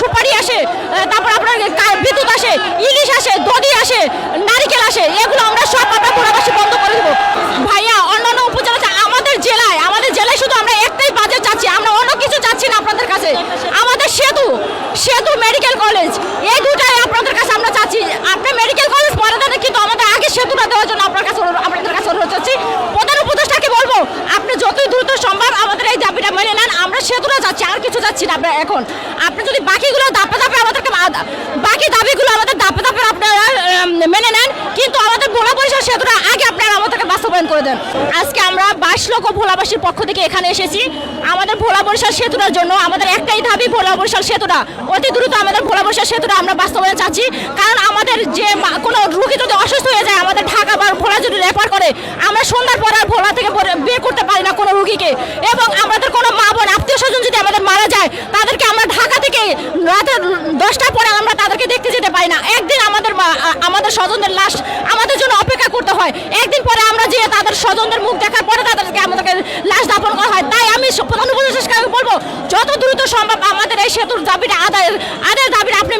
সুপারি আসে তারপর আপনার বিদ্যুৎ আসে, ইলিশ আসে, দধি আসে, নারিকেল আসে, এগুলো আমরা সব আমরা পুরাবাসী বন্ধ করে দেবো। ভাইয়া, অন্যান্য উপজেলা আমাদের জেলায় আমাদের জেলায় শুধু আমরা একটাই বাজে চাচ্ছি, আমরা অন্য কিছু চাচ্ছি না আপনাদের কাছে। আমাদের সেতু সেতু মেডিকেল কলেজ এই দুটাই আপনাদের কাছে আমরা চাচ্ছি। আপনার মেডিকেল চাচ্ছি না আপনারা এখন। আপনি যদি বাকিগুলো ধাপে ধাপে আমাদেরকে বাকি দাবিগুলো আমাদের ধাপে ধাপে আপনারা মেনে নেন, কিন্তু আমাদের ভোলা পরিষদ সেতুটা আগে আপনারা আমাদেরকে বাস্তবায়ন করে দেন। আজকে আমরা বাইশ লক্ষ ভোলাবাসীর পক্ষ থেকে এখানে এসেছি। আমাদের ভোলা বরিশাল সেতুটার জন্য আমাদের একটাই দাবি ভোলা বরিশাল সেতুটা। অতি দ্রুত আমাদের ভোলা বরিশাল সেতুটা আমরা বাস্তবায়ন চাচ্ছি। কারণ আমাদের যে কোনো রুগী যদি অসুস্থ হয়ে যায়, আমাদের ঢাকা বা ভোলা যদি রেফার করে। আমরা সন্ধ্যার পর আর ভোলা থেকে বের- করতে পারি না কোনো রুগীকে। এবং আমাদের যায়, তাদেরকে আমরা ঢাকা থেকে রাতে দশটার পরে আমরা তাদেরকে দেখতে যেতে পারি না। একদিন আমাদের আমাদের স্বজনদের লাশ আমাদের জন্য অপেক্ষা করতে হয়। একদিন পরে আমরা যে তাদের স্বজনদের মুখ দেখার পরে তাদেরকে আমাদেরকে লাশ দাপন করা হয়। তাই আমি প্রধান উপদেষ্টাকে বলব, যত দ্রুত সম্ভব আমাদের এই সেতুর দাবিটা আদায় আদায়ের দাবিটা আপনি